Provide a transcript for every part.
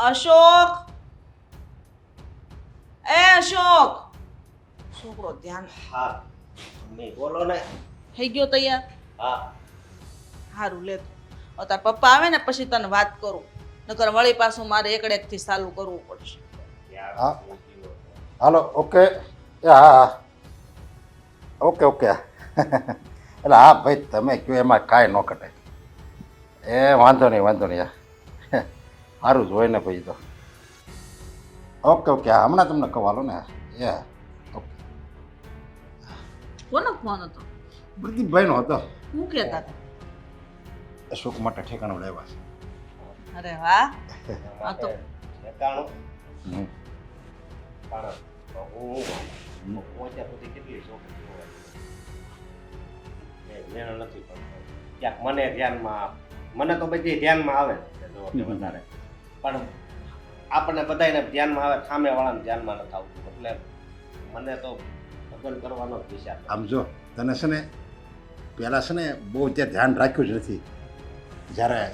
અશોક. એ અશોક. છોકરો ધ્યાન? હા મમ્મી બોલો ને. થઈ ગયો તૈયાર? હા. સારું લે તો. તાર પપ્પા આવે ને પછી તને વાત કરું. નકર વળી પાછું મારે એકડેકથી ચાલુ કરવું પડશે. યાર, હા. હાલો ઓકે. હા હા. Okay okay. એટલે હા ભાઈ તમે કહો એમાં કાંઈ ન કટાય એ વાંધો નહીં વાંધો નહીં હા. સારું જ હોય ને ભાઈ તો. ઓકે ઓકે હા હમણાં તમને કવાલો ને. એ ઓકે કોનો ફોન હતો? પ્રદીપભાઈનો હતો. હું કહેતા હતા? અશોક માટે ઠેકાણું લેવા છે. અરે વાહ. આ તો ઠેકાણું? હું પહોંચ્યા સુધી કેટલી છોકરીઓ હોય? મેળ નથી ક્યાંક મને ધ્યાનમાં મને તો બધી ધ્યાનમાં આવે વધારે. પણ આપણને બધાને ધ્યાનમાં આવે સામે વાળાને ધ્યાનમાં નથી આવતું. એટલે મને તો લગ્ન કરવાનો જ વિચાર આમ જો, તને છે ને, પહેલાં છે ને, બહુ ત્યાં ધ્યાન રાખ્યું જ નથી. જ્યારે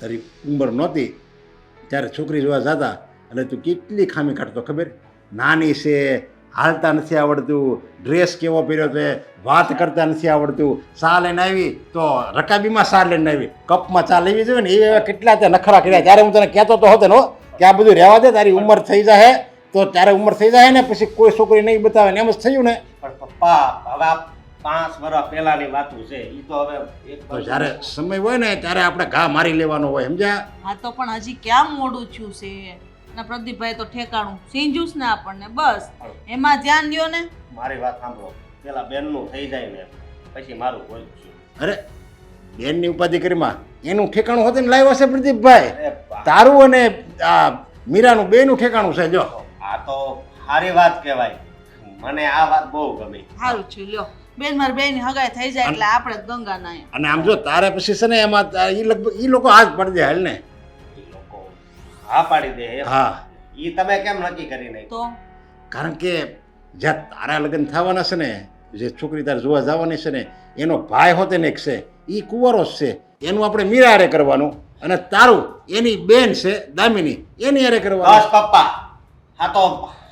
તારી ઉંમર નહોતી, ત્યારે છોકરી જોવા જતા, એટલે તું કેટલી ખામી કાઢતો ખબર? નાની છે હાલતા નથી આવડતું ડ્રેસ કેવો પહેર્યો છે વાત કરતા નથી આવડતું. ચા લઈને આવી તો રકાબીમાં ચા લઈને આવી. કપમાં ચા લેવી જોઈએ ને એ કેટલા તે નખરા કર્યા. ત્યારે હું તને કહેતો તો હતો ને કે આ બધું રહેવા દે તારી ઉંમર થઈ જાય તો ત્યારે ઉંમર થઈ જાય ને પછી કોઈ છોકરી નહીં બતાવે ને એમ જ થયું ને. પણ પપ્પા હવે પાંચ વર્ષ પહેલાની વાતું છે એ તો હવે તો જ્યારે સમય હોય ને ત્યારે આપણે ઘા મારી લેવાનો હોય સમજ્યા? હા તો પણ હજી ક્યાં મોડું થયું છે? ના પ્રદીપભાઈ તો ઠેકાણું. સિંજુસ ને આપણને બસ. એમાં ધ્યાન દ્યો ને. મારી વાત સાંભળો. પેલા બેનનું થઈ જાય ને પછી મારું હોય અરે બેનની ઉપાધિ કરીમાં એનું ઠેકાણું હતું ને લાવ્યા છે પ્રદીપભાઈ. તારું અને આ મીરાનું બેનું ઠેકાણું છે જો. આ તો સારી વાત કહેવાય. મને આ વાત બહુ ગમી. સારું છે લ્યો. બેન મારી બેન હગાઈ થઈ જાય એટલે આપણે ગંગા ના અને આમ જો તારે પછી છે ને એમાં એ લગભગ એ લોકો હાથ પડી જાય હાલ ને. હા પાડી દે હા. એ તમે કેમ નક્કી કરી નહીં તો? કારણ કે જ્યાં તારા લગ્ન થવાના છે ને જે છોકરી તારે જોવા જવાની છે ને એનો ભાઈ હોતે ને એક છે એ કુંવરો જ છે. એનું આપણે મીરા હારે કરવાનું અને તારું એની બેન છે દામિની એની હારે બસ કરવાનું પપ્પા હા તો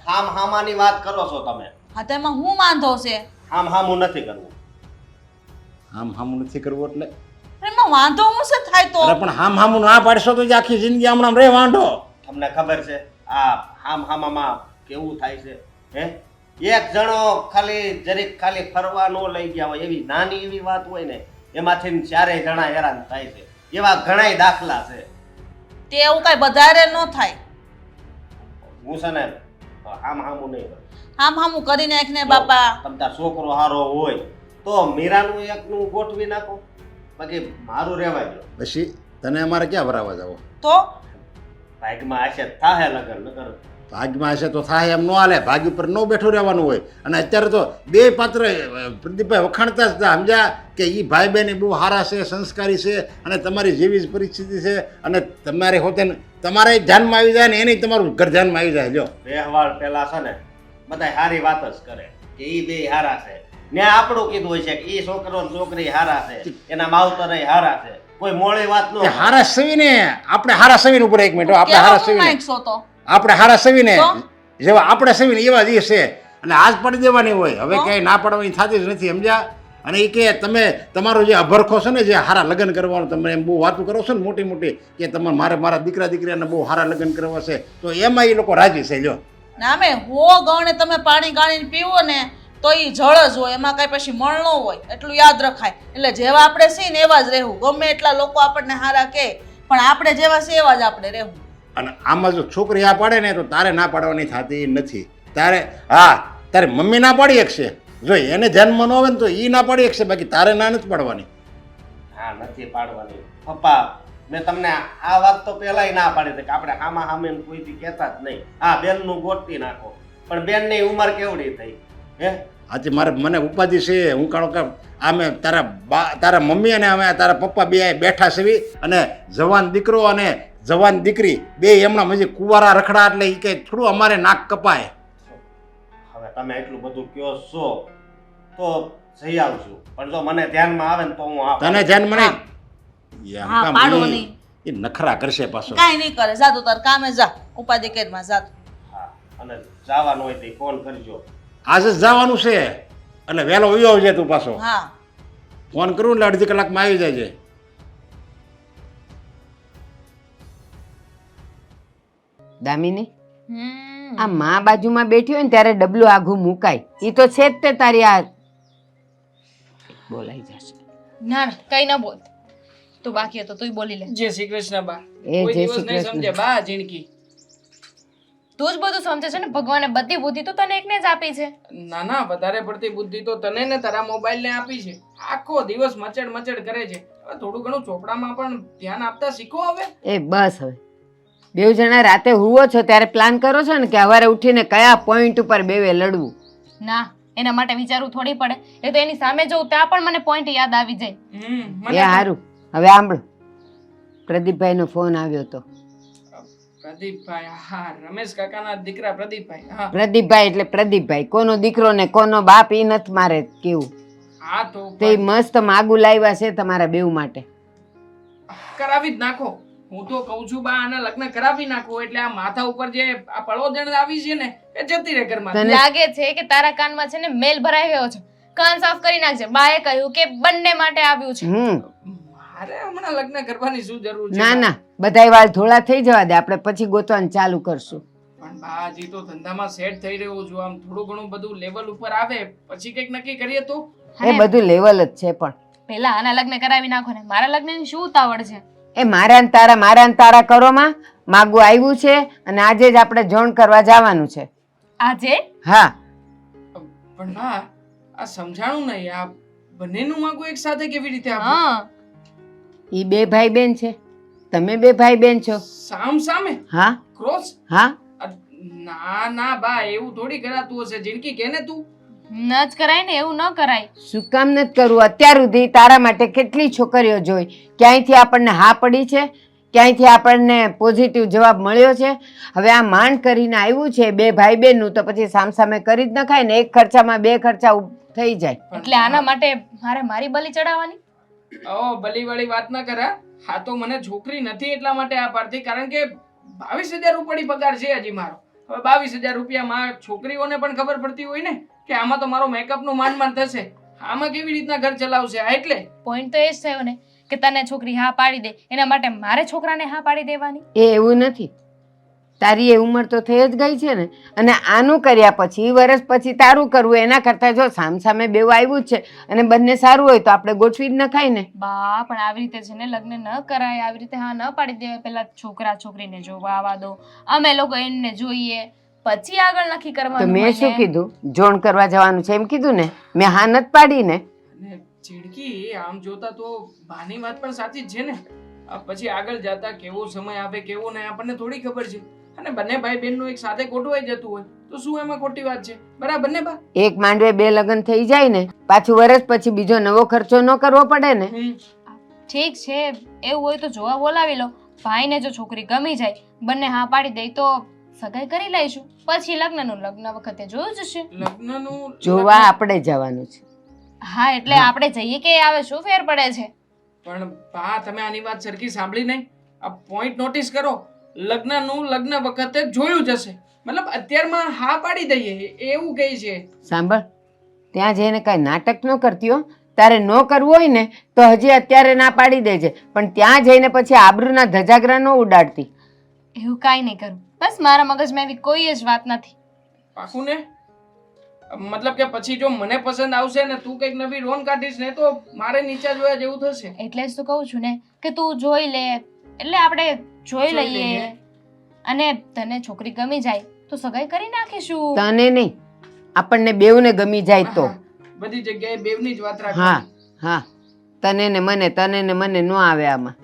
હામ હામાની વાત કરો છો તમે. હા તો એમાં હું વાંધો છે? હામ હામું નથી કરવું. હામ હામું નથી કરવું એટલે? એમાં વાંધો હું છે થાય તો? અરે પણ હામ હામું ના પાડશો તો જ આખી જિંદગી હમણાં રે વાંઢો. તમને ખબર છે આ હામ હામામાં કેવું થાય છે હે? એક જણો ખાલી જરીક ખાલી ફરવા ન લઈ ગયા હોય એવી નાની એવી વાત હોય ને એમાંથી ચારેય જણા હેરાન થાય છે. એવા ઘણાય દાખલા છે. તે એવું કાંઈ વધારે ન થાય. હું છે ને હામ હામું નહીં હામ આમ હામું કરી નાખ ને બાપા. તમતા છોકરો હારો હોય તો મીરાનું એકનું ગોઠવી નાખો. બાકી મારું રહેવા દો પછી તને અમારે ક્યાં ભરાવા જાવ? તો? ભાગમાં આશે જ થાહે લગન નકર ભાગમાં હશે તો થાય એમ ન હાલે. ભાગ ઉપર ન બેઠું રહેવાનું હોય. અને અત્યારે તો બે પાત્ર પ્રદીપભાઈ વખાણતા જ હતા. સમજ્યા કે એ ભાઈ બહેન બહુ સારા છે સંસ્કારી છે અને તમારી જેવી જ પરિસ્થિતિ છે અને તમારે હોતે તમારે ધ્યાનમાં આવી જાય ને એની તમારું ઘર ધ્યાનમાં આવી જાય. જો વ્યવહાર પેલા છે ને બધા સારી વાત જ કરે કે એ બે સારા છે. ને આપણું કીધું હોય છે કે એ છોકરો છોકરી હારા છે એના માવતર હારા છે. કોઈ મોળી વાત નો હારા સવીને આપણે હારા સવીને ઉપર એક મિનિટ. આપણે હારા સવીને. આપણે હારા સવીને? જેવા આપણે સવીને એવા જ છે. અને આજ પડી દેવાની હોય. હવે ક્યાંય ના પડવાની થતી જ નથી સમજ્યા? અને એ કે તમે તમારો જે અભરખો છે ને જે હારા લગ્ન કરવાનું તમે એમ બહુ વાતો કરો છો ને મોટી મોટી કે તમે મારે મારા દીકરા દીકરીને બહુ હારા લગ્ન કરવા છે તો એમાં એ લોકો રાજી છે જો નામે હો ગણે તમે પાણી ગાળીને પીવો ને તો એ જળ જ હોય એમાં કાંઈ પછી મળ ન હોય એટલું યાદ રખાય. એટલે જેવા આપણે છીએ ને એવા જ રહેવું. ગમે એટલા લોકો આપણને હારા કહે પણ આપણે જેવા છીએ એવા જ આપણે રહેવું. અને આમાં જો છોકરી આ પાડે ને તો તારે ના પાડવાની થતી નથી. તારે હા તારે મમ્મી ના પાડી શકશે. જો એને ધ્યાનમાં ન આવે ને તો એ ના પાડી શકશે બાકી તારે ના નથી પાડવાની. હા નથી પાડવાની. પપ્પા મેં તમને આ વાત તો પહેલાય ના પાડી હતી કે આપણે આમાં સામે કોઈથી કહેતા જ નહીં. હા બેનનું ગોઠવી નાખો. પણ બેનની ઉંમર કેવડી થઈ? હે? આજે મારે મને ઉપાધિ છે હું કારણ કે આમે તારા બા તારા મમ્મી અને અમે તારા પપ્પા બે બેઠા છે અને જવાન દીકરો અને જવાન દીકરી બે એમના મજે કુવારા રખડા એટલે એ કે થોડું અમારે નાક કપાય. હવે તમે એટલું બધું કયો છો તો જઈ આવજો. પણ જો મને ધ્યાનમાં આવે ને તો હું તને ધ્યાન મને હા. પાડો નહીં. એ નખરા કરશે પાછો. કાંઈ નહીં કરે. જા તું તાર કામે જા. ઉપાધિ કેદમાં જા. હા અને જવાનું હોય તો ફોન કરજો. આજે જ જવાનું છે. એટલે વહેલો વયો આવજે તું પાછો. હા. ફોન કરું એટલે અડધી કલાકમાં આવી જાય છે. દામિની આ મા બાજુમાં બેઠી હોય ને ત્યારે ડબલું આઘું મુકાય. એ તો છે જ તે તારી આ બોલાઈ જશે. ના ના કઈ ના બોલ. તું બાકી હતો તું બોલી લે. જય શ્રી કૃષ્ણ બા. એ જય શ્રી કૃષ્ણ. સમજે. બા જિંદગી તું જ બધું સમજે છે ને? ભગવાને બધી બુદ્ધિ તો તને એકને જ આપી છે. ના ના વધારે પડતી બુદ્ધિ તો તને ને તારા મોબાઈલ ને આપી છે. આખો દિવસ મચડ મચડ કરે છે. હવે થોડું ઘણું ચોપડામાં પણ ધ્યાન આપતા શીખો હવે. એ બસ હવે. બે જણા રાતે હુવો છો ત્યારે પ્લાન કરો છો ને કે સવારે ઉઠીને કયા પોઈન્ટ ઉપર બેવે લડવું? ના એના માટે વિચારવું થોડી પડે. એ તો એની સામે જોઉં ત્યાં પણ મને પોઈન્ટ યાદ આવી જાય. એ સારું હવે સાંભળો પ્રદીપભાઈનો ફોન આવ્યો હતો પ્રદીપભાઈ હા રમેશ કાકાના દીકરા પ્રદીપભાઈ હા. પ્રદીપભાઈ એટલે પ્રદીપભાઈ. કોનો દીકરો ને કોનો બાપ ઈ નથી મારે કેવું. હા તો તે મસ્ત માગુ લાવ્યા છે તમારા બેવ માટે. કરાવી જ નાખો. હું તો કહું છું બા આના લગ્ન કરાવી નાખો. એટલે આ માથા ઉપર જે આ પળોજણ આવી છે ને એ જતી રહે ઘરમાં. લાગે છે કે તારા કાનમાં છે ને મેલ ભરાઈ ગયો છે. કાન સાફ કરી નાખજે. બાએ કહ્યું કે બંને માટે આવ્યું છે. મારે હમણાં લગ્ન કરવાની શું જરૂર છે? ના ના બધાય વાળ ધોળા થઈ જવા દે આપણે પછી ગોતવાનું ચાલુ કરશું. પણ બાજી તો ધંધામાં સેટ થઈ રહ્યો છું. આમ થોડું ઘણું બધું લેવલ ઉપર આવે પછી કંઈક નક્કી કરીએ તો? એ બધું લેવલ જ છે પણ. પેલા આના લગ્ન કરાવી નાખો ને મારા લગ્નની શું ઉતાવળ છે? એ મારા ને તારા મારા ને તારા કરોમાં માગું આવ્યું છે અને આજે જ આપણે જોણ કરવા જવાનું છે. આજે? હા. પણ બા આ સમજાણું નહીં. આ બંનેનું માગું એક સાથે કેવી રીતે હા. એ બે ભાઈ બેન છે. તમે બે ભાઈ બેન છો. સામ સામે? હા. ક્રોસ હા. ના ના બા એવું થોડી કરાતું હશે. જિંદગી કે ને તું? ન જ કરાય ને એવું ન કરાય. શું કામ નથી કરવું અત્યાર સુધી તારા માટે કેટલી છોકરીઓ જોઈ? ક્યાંયથી આપણને હા પડી છે? ક્યાંયથી આપણને પોઝિટિવ જવાબ મળ્યો છે? હવે આ માંડ કરીને આવ્યું છે બે ભાઈ બહેનનું તો પછી સામસામે કરી જ નખાય ને એક ખર્ચામાં બે ખર્ચા થઈ જાય. એટલે આના માટે મારે મારી બલી ચડાવવાની? ઓ બલી વાળી વાત ના કરા હા. તો મને છોકરી નથી એટલા માટે આ પાડતી કારણ કે બાવીસ હજાર રૂપિયા પગાર છે હજી મારો. હવે બાવીસ હજાર રૂપિયામાં છોકરીઓને પણ ખબર પડતી હોય ને કે આમાં તો મારો મેકઅપનું માંડ માંડ થશે. આમાં કેવી રીતના ઘર ચલાવશે? આ એટલે. પોઈન્ટ તો એ જ થયો ને કે તને છોકરી હા પાડી દે એના માટે મારે છોકરાને હા પાડી દેવાની? એ એવું નથી. તારી એ ઉંમર તો થઈ જ ગઈ છે ને. અને આનું કર્યા પછી વર્ષ પછી તારું કરવું એના કરતાં જો સામસામે બેવું આવ્યું જ છે અને બંને સારું હોય તો આપણે ગોઠવી જ નખાય ને. બા પણ આવી રીતે છે ને લગ્ન ન કરાય આવી રીતે હા ન પાડી દેવાય. પેલા છોકરા છોકરીને જોવા આવવા દો અમે લોકો એમને જોઈએ. પછી આગળ નક્કી તો કરવાનું મેં શું. કીધું? જોણ કરવા જવાનું છે એમ કીધું ને? મેં હા નથી પાડી ને. અને ચીડકી આમ જોતા તો ભાની વાત પણ સાચી જ છે ને. આ પછી આગળ જતા કેવો સમય આપે કેવો નહીં આપણને થોડી ખબર છે. અને બંને ભાઈ બહેનનું એક સાથે ગોઠવાઈ જતું હોય તો શું એમાં ખોટી વાત છે? બરાબર ને બા? એક માંડવે બે લગ્ન થઈ જાય ને પાછું વર્ષ પછી બીજો નવો ખર્ચો ન કરવો પડે ને. ઠીક છે એવું હોય તો જોવા બોલાવી લો. ભાઈને જો છોકરી ગમી જાય બંને હા પાડી દે તો સગાઈ કરી લઈશું. પછી લગ્નનું લગ્ન વખતે જોયું જશે લગ્નનું જોવા આપણે જવાનું છે. હા એટલે આપણે જઈએ કે આવે શું ફેર પડે છે? પણ બા તમે આની વાત સરખી સાંભળી નહીં. આ પોઈન્ટ નોટિસ કરો. લગ્નનું લગ્ન વખતે જોયું જશે મતલબ અત્યારમાં હા પાડી દઈએ એવું કહે છે. સાંભળ ત્યાં જઈને કાંઈ નાટક ન કરતી હો. તારે ન કરવું હોય ને તો હજી અત્યારે ના પાડી દેજે. પણ ત્યાં જઈને પછી આબરૂના ધજાગરા ન ઉડાડતી. એવું કાંઈ નહીં કરું. બસ મારા મગજમાં એવી કોઈ જ વાત નથી. પાકું ને મતલબ કે પછી જો મને પસંદ આવશે ને તું કંઈક નવી રોન કાઢીશ ને તો મારે નીચે જોયા જેવું થશે. એટલે જ તો કહું છું ને કે તું જોઈ લે. એટલે આપણે જોઈ લઈએ. અને તને છોકરી ગમી જાય તો સગાઈ કરી નાખીશું. તને નહીં. આપણને બેવને ગમી જાય તો. બધી જગ્યાએ બેવની જ વાત હા હા. તને ને મને તને ને મને ન આવે આમાં.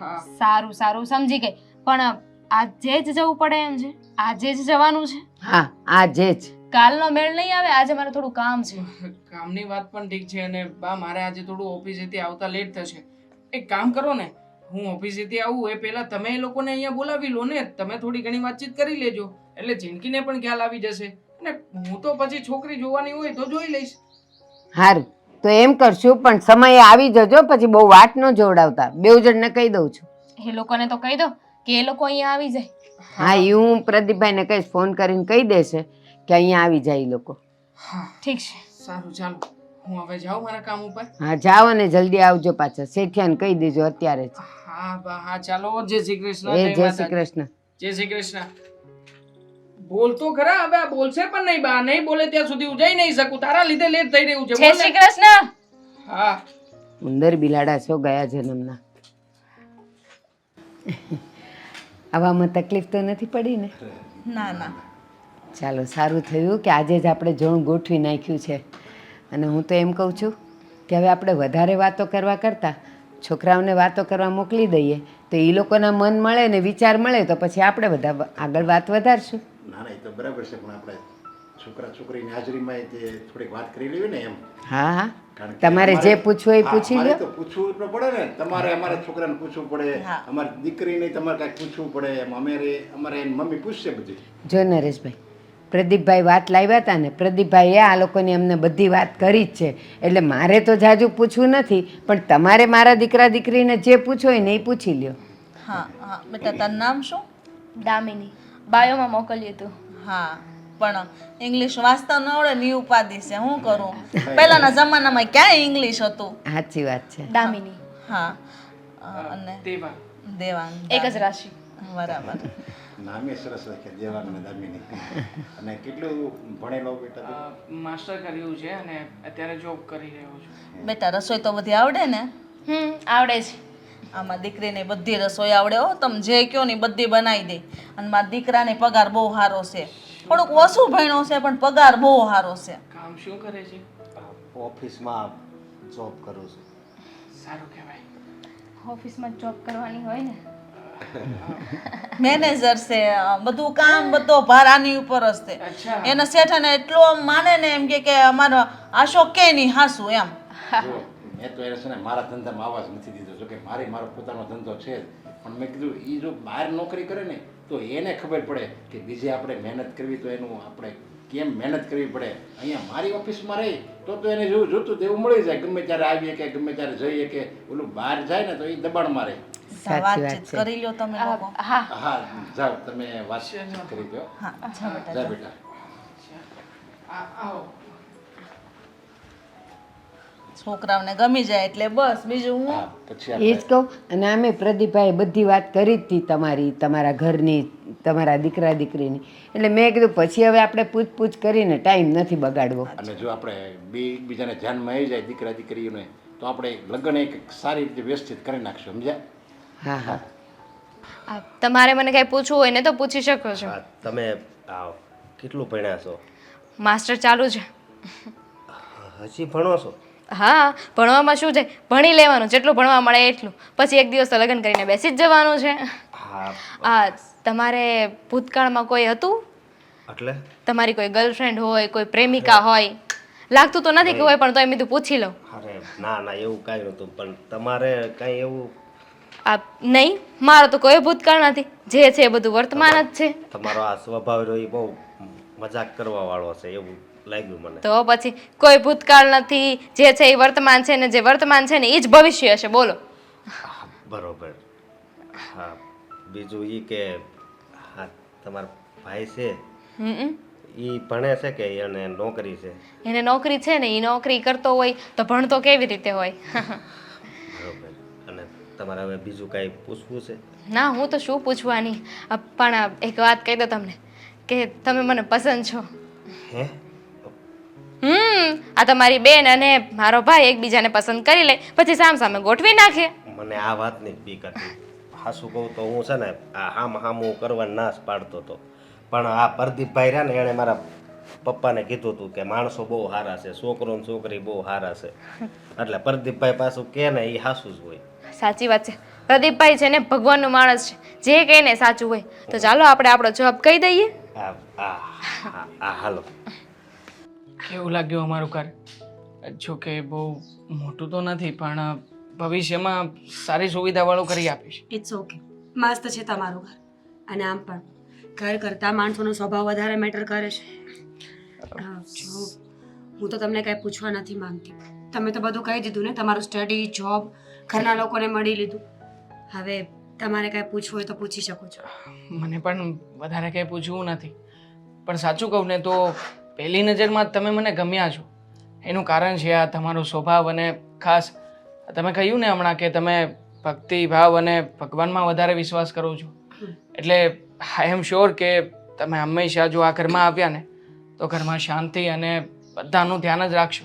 હા. સારું સારું. સમજી ગઈ. પણ આજે જ જવું પડે એમ છે. આજે જ જવાનું છે. હા આજે જ કાલનો મેળ નહીં આવે આજે મારે થોડું કામ છે. કામની વાત પણ ઠીક છે અને બા મારે આજે થોડું ઓફિસેથી આવતા લેટ થશે. એક કામ કરો ને હું ઓફિસેથી આવું એ પહેલા તમે એ લોકોને અહીંયા બોલાવી લો ને તમે થોડી ઘણી વાતચીત કરી લેજો. એટલે જિંદગીને પણ ખ્યાલ આવી જશે. અને હું તો પછી છોકરી જોવાની હોય તો જોઈ લઈશ. હારું તો એમ કરશું પણ સમયે આવી જજો પછી બહુ વાત ન જોવડાવતા. બેવ જણને કહી દઉં છું. એ લોકોને તો કહી દો કે એ લોકો અહીંયા આવી જાય. હા એ હું પ્રદીપભાઈને કહીશ ફોન કરીને કહી દેશે કે અહીંયા આવી જાય એ લોકો. હા. ઠીક છે. સારું ચાલો. હું હવે જાઉં મારા કામ ઉપર. હા જાઓ અને જલ્દી આવજો પાછા. શેઠિયાને કહી દેજો અત્યારે જ. હા હા ચાલો જય શ્રી કૃષ્ણ એ જય જય શ્રી કૃષ્ણ. જય શ્રી કૃષ્ણ. બોલતો ખરા હવે આ બોલશે પણ નહીં બા નહીં બોલે ત્યાં સુધી ઉજાઈ નહીં શકું. તારા લીધે લેટ થઈ રહ્યું છે જય શ્રી કૃષ્ણ. હા. ઉંદર બિલાડા છો ગયા જન્મના. આવામાં તકલીફ તો નથી પડી ને? ના ના. ચાલો સારું થયું કે આજે જ આપણે જણ ગોઠવી નાખ્યું છે. અને હું તો એમ કહું છું કે હવે આપણે વધારે વાતો કરવા કરતાં છોકરાઓને વાતો કરવા મોકલી દઈએ તો એ લોકોના મન મળે ને વિચાર મળે તો પછી આપણે બધા આગળ વાત વધારશું. ના ના એ તો બરાબર છે પણ આપણે છોકરા છોકરીની હાજરીમાં તે થોડીક વાત કરી લેવી ને એમ. હા હા. તમારે જે પૂછવું એ પૂછી લો તો પૂછવું તો પડે ને. તમારે અમારે છોકરાને પૂછવું પડે. અમારી દીકરીને તમારે કાંઈક પૂછવું પડે એમ. અમારે અમારે એની મમ્મી પૂછશે બધું. જો નરેશભાઈ પ્રદીપભાઈ વાત લાવ્યા હતા ને પ્રદીપભાઈએ આ લોકોની અમને બધી વાત કરી જ છે. એટલે મારે તો જાજુ પૂછવું નથી પણ તમારે મારા દીકરા દીકરીને જે પૂછો હોય ને એ પૂછી લ્યો. હા હા બેટા તારું નામ શું? દામિની. બાયોમાં મોકલ્યું હતું હા પણ ઇંગ્લિશ વાંચતા ન આવડે ની ઉપાધિ છે હું કરું? પહેલાના જમાનામાં ક્યાં ઇંગ્લિશ હતું? સાચી વાત છે. દામિની. હા અને દેવા દેવાંગ. એક જ રાશિ. બરાબર. નામે સરસ રાખે દેવાંગ ને દામિની. અને કેટલું ભણેલો બેટા માસ્ટર કર્યું છે અને અત્યારે જોબ કરી રહ્યો છું. બેટા રસોઈ તો બધી આવડે ને? હમ આવડે છે. આમાં દીકરીને બધી રસોઈ આવડે હો તમે જે કહો ને બધી બનાવી દે. અને મારા દીકરાને પગાર બહુ સારો છે. થોડુંક ઓછું ભણ્યો છે પણ પગાર બહુ સારો છે. કામ શું કરે છે? ઓફિસમાં જોબ કરું છું. સારું કહેવાય. ઓફિસમાં જોબ કરવાની હોય ને? મેનેજર છે બધું કામ બધો ભાર આની ઉપર જ છે. એના શેઠાને એટલો આમ માને ને એમ કે કે અમારો આશો કે નહીં હાસુ એમ. મેં તો એને છે ને મારા ધંધામાં આવાજ નથી દીધો. જો કે મારે મારો પોતાનો ધંધો છે પણ મેં કીધું એ જો બહાર નોકરી કરે ને તો એને ખબર પડે કે બીજે આપણે મહેનત કરવી તો એનું આપણે કેમ મહેનત કરવી પડે? અહીંયા મારી ઓફિસમાં રહી તો તો એને જોયું જોતું તેવું મળી જાય. ગમે ત્યારે આવીએ કે ગમે ત્યારે જઈએ કે ઓલું બહાર જાય ને તો એ દબાણમાં વાત વાતચીત કરી લ્યો તમે લોકો. હા. હા જાઓ તમે વાત કરી દો. હા જા બેટા જા જા. બેટા આવો. છોકરાઓને ગમી જાય એટલે બસ બીજું હું? એ જ કહું અને અમે પ્રદીપભાઈ બધી વાત કરી જ હતી તમારી તમારા ઘરની તમારા દીકરા દીકરીની. એટલે મેં કીધું પછી હવે આપણે પૂછપૂછ કરીને ટાઈમ નથી બગાડવો. અને જો આપણે બે એકબીજાને ધ્યાનમાં આવી જાય દીકરા દીકરીઓને તો આપણે લગ્ન એક સારી રીતે વ્યવસ્થિત કરી નાખશું સમજ્યા? હા હા. આ તમારે મને કાંઈ પૂછવું હોય ને તો પૂછી શકો છો. તમે આ કેટલું ભણ્યા છો? માસ્ટર ચાલુ છે. હજી ભણો છો? હા ભણવામાં શું છે? ભણી લેવાનું જેટલું ભણવા મળે એટલું. પછી એક દિવસ તો લગ્ન કરીને બેસી જ જવાનું છે. હા. આ તમારે ભૂતકાળમાં કોઈ હતું? એટલે? તમારી કોઈ ગર્લફ્રેન્ડ હોય કોઈ પ્રેમિકા હોય? લાગતું તો નથી કે હોય પણ તો એમ બધું પૂછી લઉં. અરે ના ના એવું કાંઈ નહોતું. પણ તમારે કાંઈ એવું આ નહીં મારો તો કોઈ ભૂતકાળ નથી. જે છે એ બધું વર્તમાન જ છે. તમારો આ સ્વભાવ રહ્યો એ બહુ મજાક કરવા વાળો છે એવું લાગ્યું મને. તો પછી કોઈ ભૂતકાળ નથી જે છે એ વર્તમાન છે ને જે વર્તમાન છે ને એ જ ભવિષ્ય હશે બોલો. બરોબર. હા બીજું એ કે હા તમારા ભાઈ છે એ ભણે છે કે એને નોકરી છે? એને નોકરી છે ને એ નોકરી કરતો હોય તો ભણતો કેવી રીતે હોય? તમારે હવે બીજું કાંઈ પૂછવું છે? ના હું તો શું પૂછવાની? અ, પણ એક વાત કહી દો તમને કે તમે મને પસંદ છો. હે? હમ આ તમારી બેન અને મારો ભાઈ એકબીજાને પસંદ કરી લે પછી સામ સામે ગોઠવી નાખે. મને આ વાતની જ બીક હતી. હાસું કહું તો હું છે ને આ હામ હામ હું કરવા ના જ પાડતો હતો પણ આ પ્રદીપભાઈ રહ્યા ને એણે મારા પપ્પાને કીધું હતું કે માણસો બહુ સારા છે છોકરો ને છોકરી બહુ સારા છે. એટલે પ્રદીપભાઈ પાછું કે ને એ હાસું જ હોય. સાચી વાત છે. પ્રદીપભાઈ છે ને ભગવાનનો માણસ છે. જે કહે ને સાચું હોય. તો ચાલો આપણે આપણો જવાબ કહી દઈએ. આ આ આ- આ હાલો. કેવું લાગ્યું અમારું કાર્ય? જો કે બહુ મોટું તો નથી પણ ભવિષ્યમાં સારી સુવિધાવાળું કરી આપીશ. ઇટ્સ ઓકે મસ્ત છે તમારું ઘર. અને આમ પણ. ઘર કરતાં માણસોનો સ્વભાવ વધારે મેટર કરે છે. અ, જો હું તો તમને કાંઈ પૂછવા નથી માંગતી. તમે તો બધું કહી દીધું ને તમારું સ્ટડી જોબ ઘરના લોકોને મળી લીધું. હવે તમારે કાંઈ પૂછવું હોય તો પૂછી શકો છો. મને પણ વધારે કંઈ પૂછવું નથી. પણ સાચું કહું ને તો પહેલી નજરમાં તમે મને ગમ્યા છો. એનું કારણ છે આ તમારો સ્વભાવ અને ખાસ તમે કહ્યું ને હમણાં કે તમે ભક્તિ ભાવ અને ભગવાનમાં વધારે વિશ્વાસ કરો છો. એટલે આઈ એમ શ્યોર કે તમે હંમેશા જો આ ઘરમાં આવ્યા ને તો ઘરમાં શાંતિ અને બધાનું ધ્યાન જ રાખશો.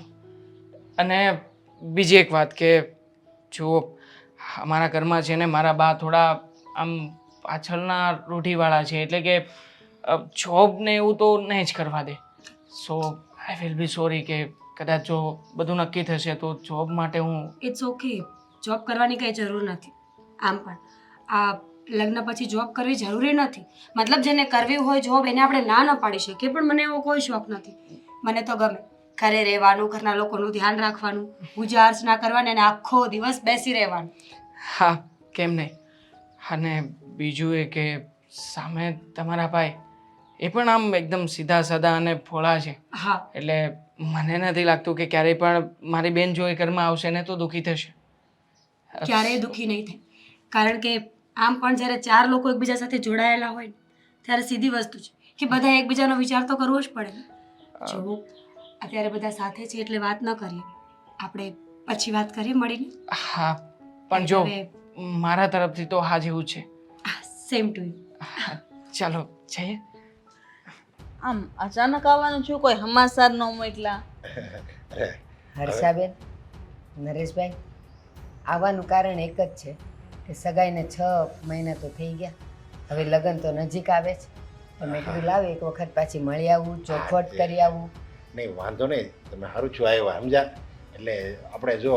અને બીજી એક વાત કે જો અમારા ઘરમાં છે ને મારા બા થોડા આમ પાછળના રૂઢિવાળા છે, એટલે કે જોબ ને એવું તો નહીં જ કરવા દે. સો આઈ વિલ બી સોરી કે કદાચ જો બધું નક્કી થશે તો જોબ માટે હું ઇટ્સ ઓકે જોબ કરવાની કંઈ જરૂર નથી. આમ પણ. આ લગ્ન પછી જોબ કરવી જરૂરી નથી. મતલબ જેને કરવી હોય જોબ એને આપણે ના ન પાડી શકીએ, પણ મને એવો કોઈ શોખ નથી. મને તો ગમે. ઘરે રહેવાનું ઘરના લોકોનું ધ્યાન રાખવાનું પૂજા અર્ચના કરવાની અને આખો દિવસ બેસી રહેવાનું. હા કેમ નહીં? અને બીજું એ કે સામે તમારા ભાઈ એ પણ આમ એકદમ સીધા સાદા અને ફોળા છે. હા. એટલે મને નથી લાગતું કે ક્યારેય પણ મારી બેન જો એ ઘરમાં આવશે ને તો દુઃખી થશે. ક્યારેય દુઃખી નહીં થાય. કારણ કે આમ પણ જ્યારે ચાર લોકો એકબીજા સાથે જોડાયેલા હોય ત્યારે સીધી વસ્તુ છે કે બધા એકબીજાનો વિચાર તો કરવો જ પડે જો અત્યારે બધા સાથે છે એટલે વાત ન કરીએ. આપણે પછી વાત કરીએ મળીને? હા પણ જો મારા તરફથી તો હા જેવું છે. સેમ ટુ યુ ચાલો જઈએ. આમ અચાનક આવવાનું છું કોઈ હમાસાર ન મોકલા. એટલા હર્ષાબેન નરેશભાઈ આવવાનું કારણ એક જ છે કે સગાઈને છ મહિના તો થઈ ગયા. હવે લગ્ન તો નજીક આવે છે. પણ મેં કીધું લાવે એક વખત પાછી મળી આવું ચોખવટ કરી આવું. નહીં, વાંધો નહીં, તમે સારું છું, આવ્યા, સમજ્યા? એટલે આપણે જો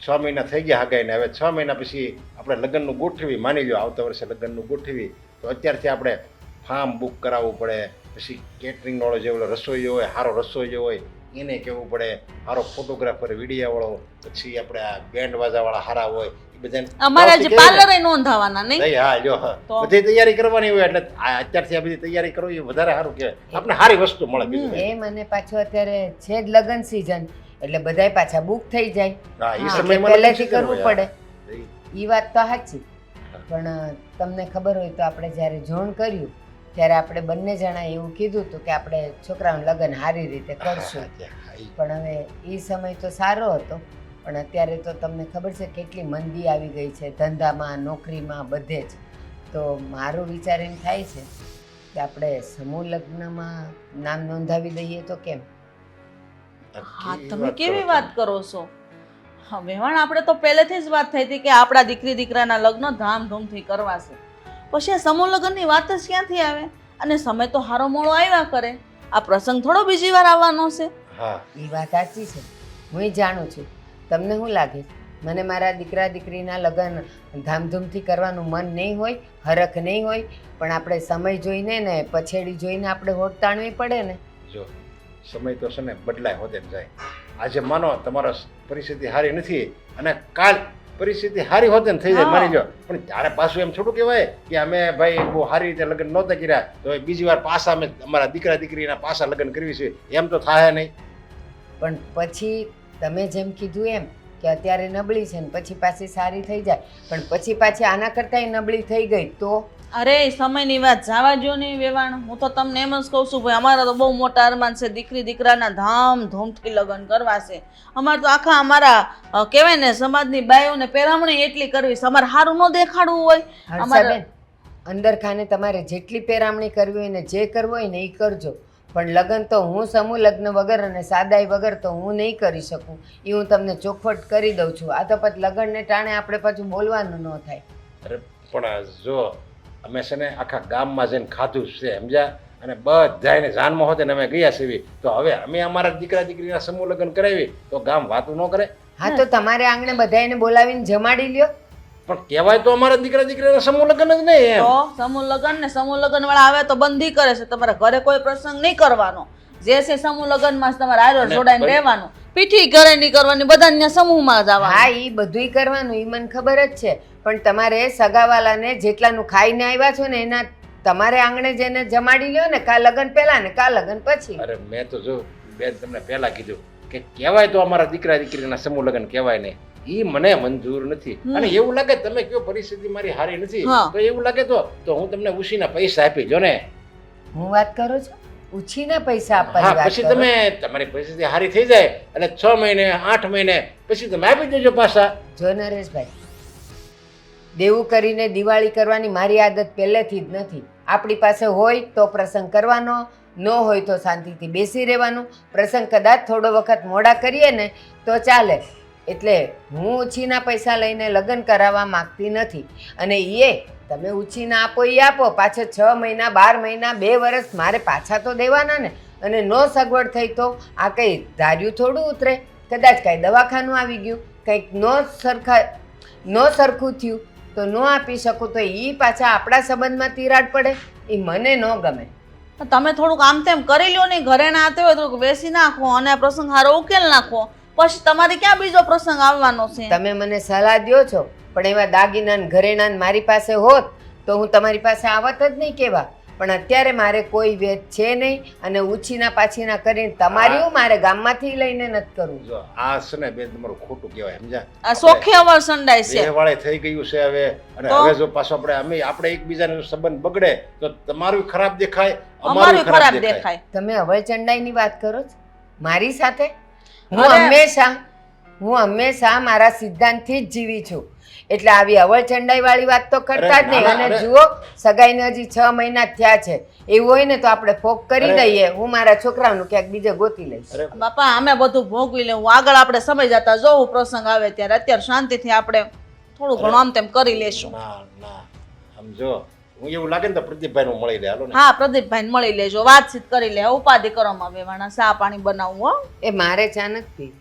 છ મહિના થઈ ગયા હગાઈને, હવે છ મહિના પછી આપણે લગ્નનું ગોઠવી, માની લો આવતા વર્ષે લગ્નનું ગોઠવી, તો અત્યારથી આપણે ફાર્મ બુક કરાવવું પડે, પછી કેટરિંગવાળો જે ઓલો રસોઈયો હોય સારો રસોઈયો હોય, એને કહેવું પડે સારો ફોટોગ્રાફર વિડીયાવાળો પછી આપણે આ બેન્ડ વાજાવાળા સારા હોય અમારે જે પાર્લરે નોંધાવાના નહીં? હા જો હા. બધી તૈયારી કરવાની હોય એટલે અત્યારથી આ બધી તૈયારી કરવી એ વધારે સારું કહેવાય. આપણે સારી વસ્તુ મળે બીજું એ મને પાછું અત્યારે છે જ લગ્ન સિઝન એટલે બધાય પાછા બુક થઈ જાય. હા એ સમયમાં પહેલેથી કરવું પડે. એ વાત તો સાચી. પણ તમને ખબર હોય તો આપણે જ્યારે જોણ કર્યું ત્યારે આપણે બંને જણા એવું કીધું હતું કે આપણે છોકરાનું લગ્ન સારી રીતે કરશું. પણ હવે એ સમય તો સારો હતો. પણ અત્યારે તો તમને ખબર છે કેટલી મંદી આવી ગઈ છે ધંધામાં નોકરીમાં બધે જ. તો મારો વિચાર એમ થાય છે કે આપણે સમૂહ લગ્નમાં નામ નોંધાવી દઈએ તો કેમ? હા તમે કેવી વાત કરો છો? હા વેવાણ આપણે તો પહેલેથી જ વાત થઈ હતી કે આપણા દીકરી દીકરાના લગ્ન ધામધૂમથી કરવાશે. પછી આ સમૂહ લગ્નની વાત જ ક્યાંથી આવે? અને સમય તો હારો મોડો આવ્યા કરે. આ પ્રસંગ થોડો બીજી વાર આવવાનો છે. હા. એ વાત સાચી છે. હું જાણું છું. તમને શું લાગે? મને મારા દીકરા દીકરીના લગ્ન ધામધૂમથી કરવાનું મન નહીં હોય હરખ નહીં હોય પણ આપણે સમય જોઈને ને પછેડી જોઈને આપણે હોટ તાણવી પડે ને. જો સમય તો છે ને બદલાય હોતે જાય. આજે માનો તમારો પરિસ્થિતિ સારી નથી અને કાલ પરિસ્થિતિ સારી હોતે ને થઈ જાય. માની લો પણ ત્યારે પાછું એમ થોડું કહેવાય કે અમે ભાઈ બહુ સારી રીતે લગ્ન નહોતા કર્યા તો બીજી વાર પાછા અમે અમારા દીકરા દીકરીના પાછા લગ્ન કરવી છે. એમ તો થાય નહીં. પણ પછી તમે જેમ કીધું એમ કે અત્યારે નબળી છે ને પછી પાછી સારી થઈ જાય પણ પછી પાછી આના કરતાંય નબળી થઈ ગઈ તો? અરે સમયની વાત જવા જો નહીં વેવાણ. હું તો તમને એમ જ કહું છું ભાઈ અમારા તો બહુ મોટા અરમાન છે. દીકરી દીકરાના ધામ ધૂમથી લગ્ન કરવા છે. અમારે તો આખા અમારા કહેવાય ને સમાજની બાયોને પહેરામણી એટલી કરવી છે. અમારે સારું ન દેખાડવું હોય. અમારે- અંદર ખાને તમારે જેટલી પેરામણી કરવી હોય ને જે કરવું હોય ને એ કરજો. પણ લગ્ન તો હું સમૂહ લગ્ન વગર અને સાદાઈ વગર તો હું નહીં કરી શકું. એ હું તમને ચોખવટ કરી દઉં છું. આ તો પછી લગ્નને ટાણે આપણે પાછું બોલવાનું ન થાય. અરે પણ જો અમે છે ને આખા ગામમાં જઈને ખાધું છે સમજ્યા? અને બધાને જાનમાં હોતે અમે ગયા છીએ. તો હવે અમે અમારા દીકરા દીકરીના સમૂહ લગ્ન કરાવી તો ગામ વાતું ન કરે? હા તો તમારે આંગણે બધાને બોલાવીને જમાડી લ્યો. પણ કહેવાય તો અમારા દીકરા દીકરીના સમૂહ લગ્ન જ નહીં એમ. તો સમૂહ લગ્ન ને સમૂહ લગ્ન વાળા આવે તો બંધી કરે છે. તમારા ઘરે કોઈ પ્રસંગ નહીં કરવાનો. જે છે સમૂહ લગ્નમાં તમારે આરો જોડાઈને રહેવાનું. પીઠી ઘરે નહીં કરવાની બધા સમૂહમાં હા એ બધુંય કરવાનું એ મને ખબર જ છે. પણ તમારે સગાવાલાને જેટલાનું ખાઈને આવ્યા છો ને એના તમારે આંગણે જેને જમાડી લ્યો ને કા લગન પહેલા ને કા લગન પછી. અરે મેં તો જો બેન તમને પહેલા કીધું કે કહેવાય તો અમારા દીકરા દીકરીના સમૂહ લગ્ન કહેવાય નહીં. ઈ મને મંજૂર નથી. અને એવું લાગે તમે કયો પરિસ્થિતિ મારી હારી નથી તો એવું લાગે તો તો હું તમને ઉછીના પૈસા આપી જો ને. હું વાત કરું છું? ઉછીના પૈસા આપવાની હા વાત પછી તમે તમારી પરિસ્થિતિ હારી થઈ જાય એટલે છ મહિને આઠ મહિને પછી તમે આપી દેજો પાછા. જો નરેશભાઈ દેવું કરીને દિવાળી કરવાની મારી આદત પહેલેથી જ નથી. આપણી પાસે હોય તો પ્રસંગ કરવાનો ન હોય તો શાંતિથી બેસી રહેવાનું. પ્રસંગ કદાચ થોડો વખત મોડા કરીએ ને તો ચાલે. એટલે હું ઉછીના પૈસા લઈને લગ્ન કરાવવા માંગતી નથી. અને એ તમે ઉછીના આપો એ આપો. પાછા છ મહિના, બાર મહિના, બે વર્ષ મારે પાછા તો દેવાના ને. અને નો સગવડ થઈ તો આ કંઈ ધાર્યું થોડું ઉતરે. કદાચ કાંઈ દવાખાનું આવી ગયું, કંઈક નો સરખા, નો સરખું થયું, તો ન આપી શકું તો એ પાછા આપણા સંબંધમાં તિરાડ પડે. એ મને ન ગમે. તમે થોડુંક આમ તેમ કરી લ્યો ને, ઘરે ના આવતે હોય તો બેસી નાખો અને પ્રસંગ હારો ઉકેલ નાખો. પછી તમારે ક્યાં બીજો પ્રસંગ આવવાનો છે? તમે મને સલાહ દો છો પણ એવા દાગીના ને ઘરેણા ને મારી પાસે હોત તો હું તમારી પાસે આવત જ નહીં કેવા. પણ અત્યારે મારે કોઈ વેદ છે નહીં અને ઉછીના પાછીના કરીને તમારી હું. મારે ગામમાંથી લઈને નથી કરવું. જો આ છે ને બેન તમારું ખોટું કહેવાય સમજા આ સોખે અવર સંડાય છે. વાળે થઈ ગયું છે હવે અને હવે જો પાછો આપણે અમે આપણે એકબીજાનો સંબંધ બગડે તો તમારું ખરાબ દેખાય અમારું ખરાબ દેખાય. તમે અવળચંડાઈની વાત કરો છો? મારી સાથે? હું હંમેશા હું હંમેશા મારા સિદ્ધાંતથી જ જીવી છું. એટલે આવી અવળચંડાઈ વાળી વાત તો કરતા જ નહીં. અને. જુઓ સગાઈને હજી છ મહિના થયા છે. એવું હોય ને તો આપણે ફોક કરી દઈએ. હું મારા છોકરાનું ક્યાંક બીજે ગોતી લઈશ. બાપા અમે બધું ભોગવી લઉં આગળ આપણે સમય જતા જોવું પ્રસંગ આવે ત્યારે. અત્યારે શાંતિથી આપણે થોડું ઘણું આમ તેમ કરી લેશું. ના ના. સમજો હું એવું લાગે ને તો પ્રદીપભાઈ નું મળી લે. હાલો ને. હા પ્રદીપભાઈ મળી લેજો. વાતચીત કરી લે. ઉપાધિ કરવામાં વેવાના ચા પાણી બનાવવું હો. એ મારે ચા નથી.